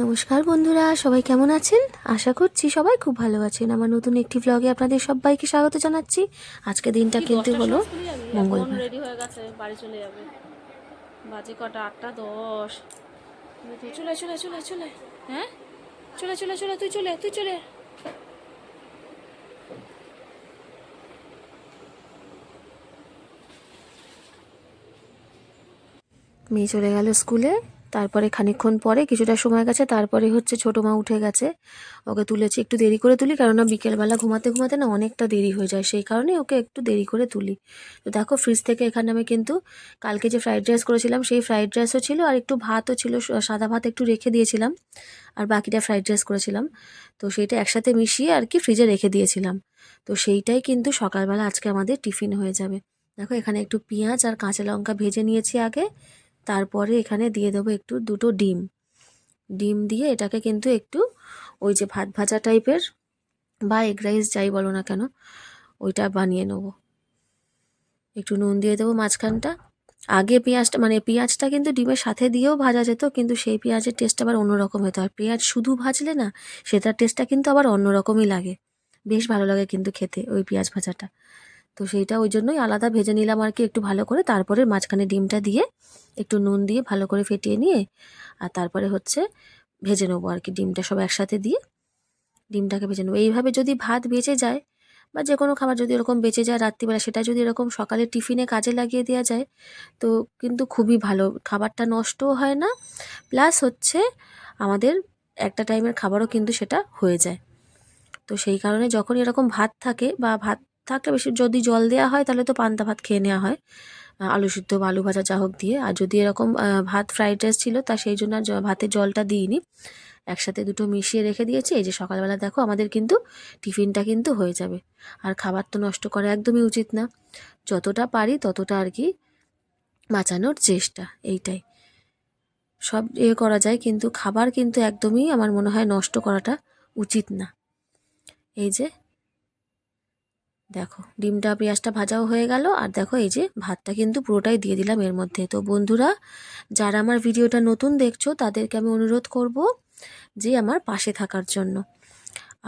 নমস্কার বন্ধুরা সবাই কেমন আছেন? আশা করছি সবাই খুব ভালো আছেন। আমার নতুন একটি ভ্লগে আপনাদের সবাইকে স্বাগত জানাচ্ছি। আজকে দিনটা কিন্তু হলো মঙ্গলবার। রেডি হয়ে গেছে বাড়ি চলে যাবে। বাজে কটা? আটটা দশ। তুই চলে চলে চলে চলে হ্যাঁ? চলে চলে চলে তুই চলে তুই চলে মেয়ে চলে গেল স্কুলে। তারপরে খানিকক্ষণ পরে কিছুটা সময় গেছে, তারপরে হচ্ছে ছোটো মা উঠে গেছে। ওকে তুলেছি, একটু দেরি করে তুলি, কেননা বিকেলবেলা ঘুমাতে ঘুমাতে না অনেকটা দেরি হয়ে যায়, সেই কারণে ওকে একটু দেরি করে তুলি। তো দেখো ফ্রিজ থেকে এখানে আমি কিন্তু কালকে যে ফ্রাইড রাইস করেছিলাম, সেই ফ্রাইড রাইসও ছিল আর একটু ভাতও ছিল সাদা ভাত একটু রেখে দিয়েছিলাম আর বাকিটা ফ্রাইড রাইস করেছিলাম। তো সেইটা একসাথে মিশিয়ে আর কি ফ্রিজে রেখে দিয়েছিলাম। তো সেইটাই কিন্তু সকালবেলা আজকে আমাদের টিফিন হয়ে যাবে। দেখো, এখানে একটু পেঁয়াজ আর কাঁচা লঙ্কা ভেজে নিয়েছি আগে। তারপরে এখানে দিয়ে দেবো একটু দুটো ডিম। ডিম দিয়ে এটাকে কিন্তু একটু ওই যে ভাত ভাজা টাইপের বা এগ রাইস যাই বলো না কেন, ওইটা বানিয়ে নেব। একটু নুন দিয়ে দেবো মাঝখানটা। আগে পেঁয়াজটা মানে পেঁয়াজটা কিন্তু ডিমের সাথে দিয়েও ভাজা যেত, কিন্তু সেই পেঁয়াজের টেস্ট আবার অন্যরকম হতো। আর পেঁয়াজ শুধু ভাজলে না, সেটার টেস্টটা কিন্তু আবার অন্যরকমই লাগে। বেশ ভালো লাগে কিন্তু খেতে ওই পেঁয়াজ ভাজাটা। তো সেইটা ওই জন্যই আলাদা ভেজে নিলাম আর কি একটু ভালো করে। তারপরে মাঝখানে ডিমটা দিয়ে একটু নুন দিয়ে ভালো করে ফেটিয়ে নিয়ে আর তারপরে হচ্ছে ভেজে নেব আর কি ডিমটা সব একসাথে দিয়ে। ডিমটাকে ভেজে নেব। এইভাবে যদি ভাত বেঁচে যায় বা যে কোনো খাবার যদি এরকম বেঁচে যায় রাত্রিবেলা, সেটা যদি এরকম সকালে টিফিনে কাজে লাগিয়ে দেওয়া যায়, তো কিন্তু খুবই ভালো। খাবারটা নষ্টও হয় না, প্লাস হচ্ছে আমাদের একটা টাইমের খাবারও কিন্তু সেটা হয়ে যায়। তো সেই কারণে যখন এরকম ভাত থাকে বা ভাত থাকলে বেশি, যদি জল দেওয়া হয়, তাহলে তো পান্তা ভাত খেয়ে নেওয়া হয়। আলু সিদ্ধ বা আলু ভাজা যা হোক দিয়ে। আর যদি এরকম ভাত ফ্রাইড রাইস ছিল, তা সেই জন্য আর ভাতে জলটা দিইনি। একসাথে দুটো মিশিয়ে রেখে দিয়েছি। এই যে সকালবেলা দেখো, আমাদের কিন্তু টিফিনটা কিন্তু হয়ে যাবে। আর খাবার তো নষ্ট করা একদমই উচিত না। যতটা পারি ততটা আর কি বাঁচানোর চেষ্টা, এইটাই। সব এ করা যায়, কিন্তু খাবার কিন্তু একদমই আমার মনে হয় নষ্ট করাটা উচিত না। এই যে দেখো, ডিমটা, পেঁয়াজটা ভাজাও হয়ে গেল। আর দেখো, এই যে ভাতটা কিন্তু পুরোটাই দিয়ে দিলাম এর মধ্যে। তো বন্ধুরা, যারা আমার ভিডিওটা নতুন দেখছ, তাদেরকে আমি অনুরোধ করব যে আমার পাশে থাকার জন্য।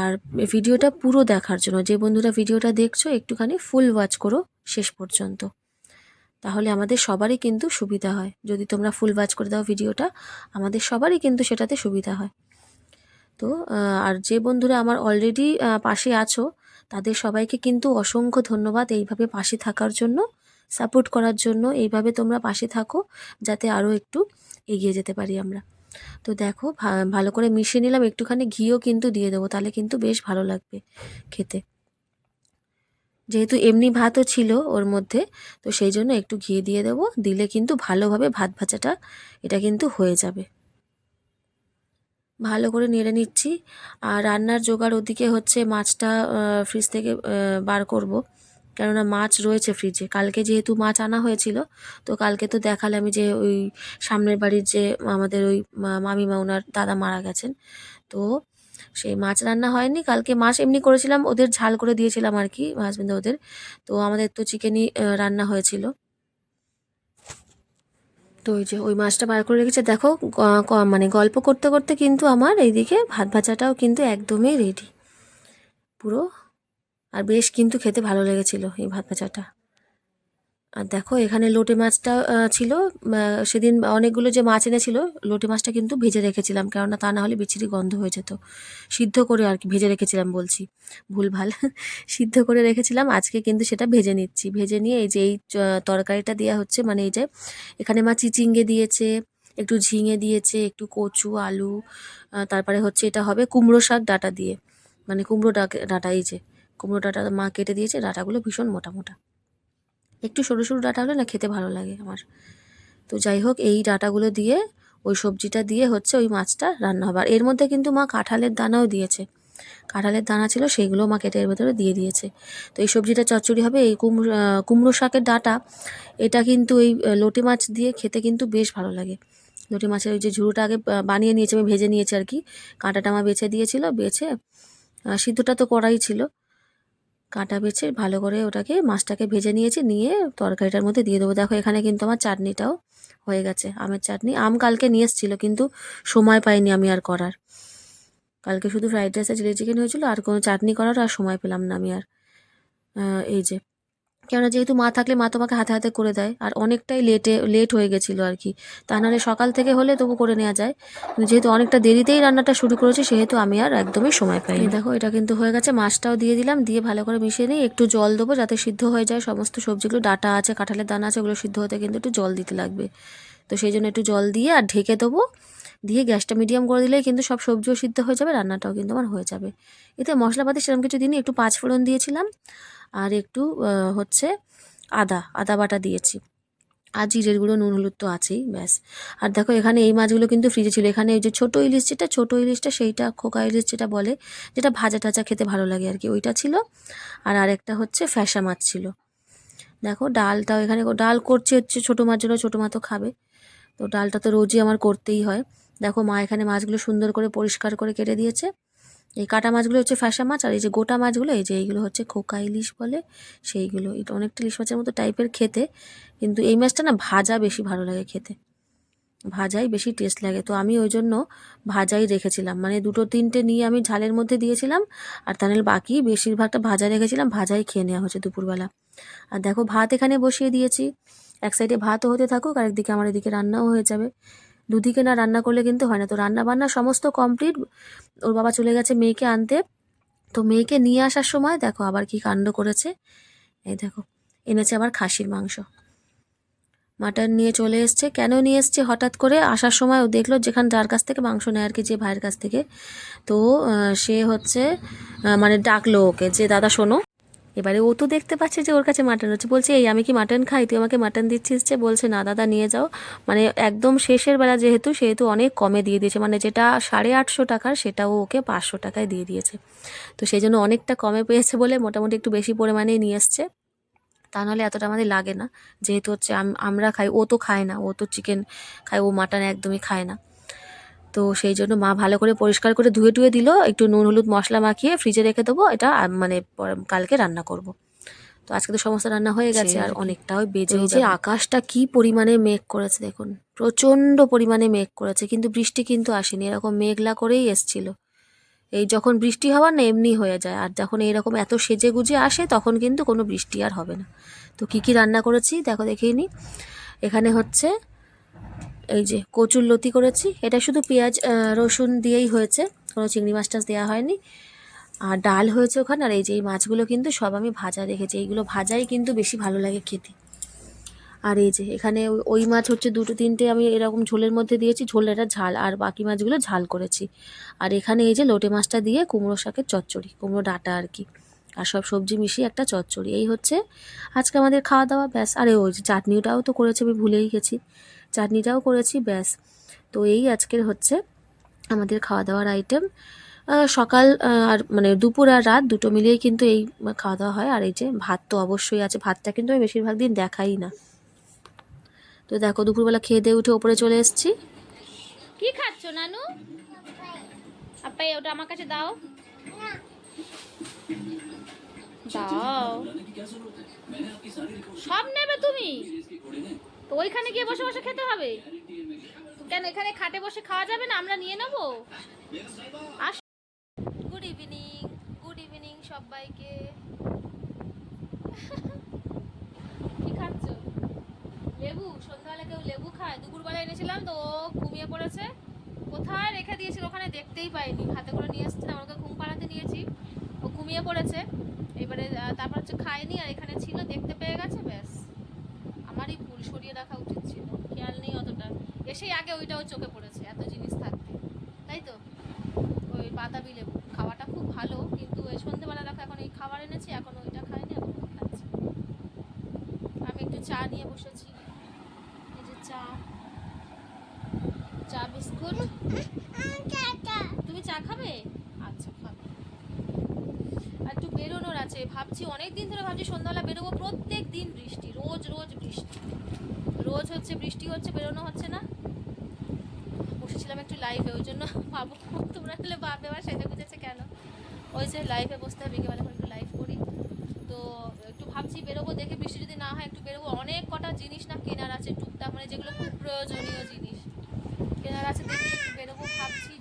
আর ভিডিওটা পুরো দেখার জন্য, যে বন্ধুরা ভিডিওটা দেখছ, একটুখানি ফুল ওয়াচ করো শেষ পর্যন্ত। তাহলে আমাদের সবারই কিন্তু সুবিধা হয়। যদি তোমরা ফুল ওয়াচ করে দাও ভিডিওটা, আমাদের সবারই কিন্তু সেটাতে সুবিধা হয়। তো আর যে বন্ধুরা আমার অলরেডি পাশে আছো তাদের সবাইকে কিন্তু অসংখ্য ধন্যবাদ এইভাবে পাশে থাকার জন্য সাপোর্ট করার জন্য। এইভাবে তোমরা পাশে থাকো, যাতে আরও একটু এগিয়ে যেতে পারি আমরা। তো দেখো ভালো করে মিশিয়ে নিলাম, একটুখানি ঘিও কিন্তু দিয়ে দেবো, তাহলে কিন্তু বেশ ভালো লাগবে খেতে। যেহেতু এমনি ভাতও ছিল ওর মধ্যে, তো সেই জন্য একটু ঘি দিয়ে দেবো, দিলে কিন্তু ভালোভাবে ভাত ভাজাটা, এটা কিন্তু হয়ে যাবে। ভালো করে নেড়ে নিচ্ছি। আর রান্নার জোগাড় ওদিকে হচ্ছে মাছটা ফ্রিজ থেকে বার করব। কেননা মাছ রয়েছে ফ্রিজে কালকে যেহেতু মাছ আনা হয়েছিল, তো কালকে তো দেখালে আমি যে ওই সামনের বাড়ির যে আমাদের ওই মামিমা ওনার দাদা মারা গেছেন। তো সেই মাছ রান্না হয়নি। কালকে মাছ এমনি করেছিলাম, ওদের ঝাল করে দিয়েছিলাম আর কি হাজবেন্ড ওদের। তো আমাদের তো চিকেনই রান্না হয়েছিল। তো ওই যে ওই মাছটা বার করে রেখেছে। দেখো মানে গল্প করতে করতে কিন্তু আমার এইদিকে ভাত ভাজাটাও কিন্তু একদমই রেডি পুরো, আর বেশ কিন্তু খেতে ভালো লেগেছিল এই ভাত ভাজাটা। আর দেখো, এখানে লোটে মাছটা ছিল সেদিন অনেকগুলো যে মাছ এনেছিল, লোটে মাছটা কিন্তু ভেজে রেখেছিলাম, কেননা তা না হলে বিচ্ছিরি গন্ধ হয়ে যেত। সিদ্ধ করে আর কি, ভেজে রেখেছিলাম বলছি ভুলভাল সিদ্ধ করে রেখেছিলাম, আজকে কিন্তু সেটা ভেজে নিচ্ছি। ভেজে নিয়ে এই যে এই তরকারিটা দেওয়া হচ্ছে মানে এই যে, এখানে মা চিচিঙ্গে দিয়েছে, একটু ঝিঙে দিয়েছে, একটু কচু, আলু তারপরে হচ্ছে এটা হবে কুমড়ো শাক ডাঁটা দিয়ে। মানে কুমড়ো ডাঁটা, এই যে, কুমড়ো ডাঁটা মা কেটে দিয়েছে, ডাঁটাগুলো ভীষণ মোটা মোটা। একটু সরু সরু ডাঁটা হলে না খেতে ভালো লাগে আমার। তো যাই হোক, এই ডাটাগুলো দিয়ে, ওই সবজিটা দিয়ে হচ্ছে ওই মাছটা রান্না হবে। আর এর মধ্যে কিন্তু মা কাঁঠালের দানাও দিয়েছে। কাঁঠালের দানা ছিল সেইগুলো মা কেটে এর ভেতরে দিয়ে দিয়েছে। তো এই সবজিটা চচ্চড়ি হবে, এই কুমড়ো কুমড়ো শাকের ডাঁটা, এটা কিন্তু এই লোটে মাছ দিয়ে খেতে কিন্তু বেশ ভালো লাগে। লোটে মাছের ওই যে ঝুড়োটা আগে বানিয়ে নিয়েছে, আমি ভেজে নিয়েছি আর কি। কাঁটাটা মা বেছে দিয়েছিল, বেছে সিদ্ধটা তো করাই ছিল। কাঁটা বেছে ভালো করে ওটাকে মাছটাকে ভেজে নিয়েছি, নিয়ে তরকারিটার মধ্যে দিয়ে দেবো। দেখো, এখানে কিন্তু আমার চাটনিটাও হয়ে গেছে। আমের চাটনি, আম কালকে নিয়ে এসেছিল, কিন্তু সময় পাইনি আমি আর করার। কালকে শুধু ফ্রাইড রাইস আর চিলি চিকেন হয়েছিল, আর কোনো চাটনি করার আর সময় পেলাম না আমি আর। এই যে। কেননা যেহেতু মা থাকলে মা তোমাকে হাতে হাতে করে দেয়, আর অনেকটাই লেটে লেট হয়ে গেছিল আর কি। তা নাহলে সকাল থেকে হলে তবু করে নেওয়া যায়। যেহেতু অনেকটা দেরিতেই রান্নাটা শুরু করেছি, সেহেতু আমি আর একদমই সময় পাইনি। দেখো, এটা কিন্তু হয়ে গেছে, মাছটাও দিয়ে দিলাম, দিয়ে ভালো করে মিশিয়ে নিই একটু জল দেবো যাতে সিদ্ধ হয়ে যায় সমস্ত সবজিগুলো। ডাটা আছে, কাঁঠালের দানা আছে, ওগুলো সিদ্ধ হতে কিন্তু একটু জল দিতে লাগবে। তো সেই জন্য একটু জল দিয়ে আর ঢেকে দেবো। দিয়ে গ্যাসটা মিডিয়াম করে দিলেই কিন্তু সব সবজিও সিদ্ধ হয়ে যাবে, রান্নাটাও কিন্তু আমার হয়ে যাবে। এতে মশলাপাতি সেরকম কিছু দিনই একটু পাঁচ ফোড়ন দিয়েছিলাম আর একটু হচ্ছে আদা আদা বাটা দিয়েছি। আর জিরের গুঁড়ো, নুন, হলুদ তো আছেই, ব্যাস। আর দেখো এখানে এই মাছগুলো কিন্তু ফ্রিজে ছিল। এখানে এই যে ছোটো ইলিশ যেটা, ছোটো ইলিশটা সেইটা, খোকা ইলিশ যেটা বলে, যেটা ভাজা টাজা খেতে ভালো লাগে আর কি, ওইটা ছিল। আর আরেকটা হচ্ছে ফ্যাসা মাছ ছিল। দেখো ডালটাও এখানে ডাল করছে হচ্ছে ছোটো মাছ জন্য, ছোটো মা তো খাবে। তো ডালটা তো রোজই আমার করতেই হয়। দেখো মা এখানে মাছগুলো সুন্দর করে পরিষ্কার করে কেটে দিয়েছে। এই কাটা মাছগুলো হচ্ছে ফ্যাসা মাছ আর এই যে গোটা মাছগুলো, এই যে এইগুলো হচ্ছে খোকা ইলিশ বলে সেইগুলো। এটা অনেকটা ইলিশ মাছের মতো টাইপের খেতে, কিন্তু এই মাছটা না ভাজা বেশি ভালো লাগে খেতে। ভাজাই বেশি টেস্ট লাগে। তো আমি ওই জন্য ভাজাই রেখেছিলাম। মানে দুটো তিনটে নিয়ে আমি ঝালের মধ্যে দিয়েছিলাম আর তাহলে বাকি বেশিরভাগটা ভাজা রেখেছিলাম, ভাজাই খেয়ে নেওয়া হচ্ছে দুপুরবেলা। আর দেখো ভাত এখানে বসিয়ে দিয়েছি। এক সাইডে ভাতও হতে থাকুক আর একদিকে আমার এদিকে রান্নাও হয়ে যাবে। দুদিকে না রান্না করলে কিন্তু হয় না। তো রান্না বান্না সমস্ত কমপ্লিট ওর বাবা চলে গেছে মেয়েকে আনতে। তো মেয়েকে নিয়ে আসার সময় দেখো আবার কি কাণ্ড করেছে। এই দেখো, এনেছে আবার খাসির মাংস। মাটন নিয়ে চলে এসছে। কেন নিয়ে এসছে? হঠাৎ করে আসার সময় ও দেখল যেখানে যার কাছ থেকে মাংস নেয় আর কি, যে ভাইয়ের কাছ থেকে। তো সে হচ্ছে মানে ডাকলো ওকে যে, দাদা, শোনো। এবারে ও তো দেখতে পাচ্ছে যে ওর কাছে মাটন হচ্ছে। বলছে, এই, আমি কি মাটন খাই? তুই আমাকে মাটন দিচ্ছিস যে? বলছে, না, দাদা, নিয়ে যাও। মানে একদম শেষের বেলা যেহেতু, সেহেতু অনেক কমে দিয়ে দিয়েছে। মানে যেটা সাড়ে আটশো টাকার সেটাও ওকে পাঁচশো টাকায় দিয়ে দিয়েছে। তো সেই জন্য অনেকটা কমে পেয়েছে বলে মোটামুটি একটু বেশি পরিমাণেই নিয়ে এসছে। তা নাহলে এতটা আমাদের লাগে না। যেহেতু হচ্ছে আম- আমরা খাই, ও তো খায় না। ও তো চিকেন খায়, ও মাটন একদমই খায় না। তো সেই জন্য মা ভালো করে পরিষ্কার করে ধুয়ে টুয়ে দিল। একটু নুন হলুদ মশলা মাখিয়ে ফ্রিজে রেখে দেবো। এটা মানে কালকে রান্না করব। তো আজকে তো সমস্ত রান্না হয়ে গেছে আর অনেকটাও বেজে যে আকাশটা কি পরিমাণে মেঘ করেছে দেখুন। প্রচণ্ড পরিমাণে মেঘ করেছে কিন্তু বৃষ্টি কিন্তু আসেনি। এরকম মেঘলা করেই এসছিল। এই যখন বৃষ্টি হওয়ার না এমনি হয়ে যায়। আর যখন এইরকম এত সেজে গুজে আসে তখন কিন্তু কোনো বৃষ্টি আর হবে না। তো কি কি রান্না করেছি দেখো দেখিয়ে নি। এখানে হচ্ছে এই যে কচুর লতি করেছি। এটা শুধু পেঁয়াজ রসুন দিয়েই হয়েছে। কোনো চিংড়ি মাছ টাছ দেওয়া হয়নি। আর ডাল হয়েছে ওখানে। আর এই যে এই মাছগুলো কিন্তু সব আমি ভাজা রেখেছি। এইগুলো ভাজাই কিন্তু বেশি ভালো লাগে খেতে। আর এই যে এখানে ওই- মাছ হচ্ছে দুটো তিনটে আমি এরকম ঝোলের মধ্যে দিয়েছি। ঝোলের ঝাল আর বাকি মাছগুলো ঝাল করেছি। আর এখানে এই যে লোটে মাছটা দিয়ে কুমড়ো শাকের চচ্চড়ি, কুমড়ো ডাঁটা আর কি। আর সব সবজি মিশিয়ে একটা চচ্চড়ি। এই হচ্ছে আজকে আমাদের খাওয়া দাওয়া। ব্যাস। আরে ওই যে চাটনিটাও তো করেছে আমি ভুলেই গেছি। চাটনিটাও করেছি, ব্যাস। তো এই আজকের হচ্ছে আমাদের খাওয়া দাওয়ার আইটেম সকাল আর মানে দুপুর আর রাত দুটো মিলিয়েই কিন্তু এই খাওয়া দাওয়া হয়। আর এই যে ভাত তো অবশ্যই আছে, ভাতটা কিন্তু আমি বেশিরভাগ দিন দেখাই না। তো দেখো, দুপুরবেলা খেয়ে দিয়ে উঠে ওপরে চলে এসেছি। কি খাচ্ছ, নানু? আপাই ওটা আমার কাছে দাও। দাও। সব নেবে তুমি? তো ওইখানে গিয়ে বসে বসে খেতে হবে? কেন এখানে খাটে বসে খাওয়া যাবে না? আমরা নিয়ে নেব? আস গুড ইভিনিং গুড ইভিনিং সবাইকে। কি খাচ্ছ? লেবু? সন্ধ্যাবেলা কেউ লেবু খায়? দুপুরবেলা এনেছিলাম তো ও ঘুমিয়ে পড়েছে। কোথায় রেখে দিয়েছিল ওখানে দেখতেই পাইনি। হাতে করে নিয়ে এসেছিলাম ওকে ঘুম পাড়াতে নিয়েছি। ও ঘুমিয়ে পড়েছে। এবারে তারপর হচ্ছে খায়নি আর এখানে ছিল দেখতে পেয়ে গেছে ব্যাস। আমারই ভুল সরিয়ে রাখা উচিত ছিল। খেয়াল নেই অতটা। এসেই আগে ওইটাও চোখে পড়েছে এত জিনিস থাকতে। তাই তো? ওই বাতাবি লেবু। খাওয়াটা খুব ভালো কিন্তু ওই সন্ধ্যেবেলা দেখো এখন এই খাবার এনেছি এখন ওইটা খাইনি এখন খাচ্ছে। আমি একটু চা নিয়ে বসেছি। এই যে চা। চা বিস্কুট। তুমি চা খাবে? আচ্ছা খাবে। একটু বেরোনোর আছে। ভাবছি অনেক দিন ধরে ভাবছি সন্ধ্যাবেলা বেরোবো। প্রত্যেক দিন বৃষ্টি, রোজ রোজ বৃষ্টি। রোজ হচ্ছে বৃষ্টি হচ্ছে, বেরোনো হচ্ছে না। বসেছিলাম একটু লাইভে ওই জন্য ভাবো, তোমরা হলে ভাববে, আবার সেটা গুজেছে কেন? ওই যে লাইভে বসতে হবে বিকেবেলা করে একটু লাইভ করি। তো একটু ভাবছি বেরোবো, দেখে বৃষ্টি যদি না হয়, একটু বেরোবো। অনেক কটা জিনিস না কেনার আছে, টুকটাক মানে যেগুলো খুব প্রয়োজনীয় জিনিস। কেনার আছে দেখে একটু বেরোবো, ভাবছি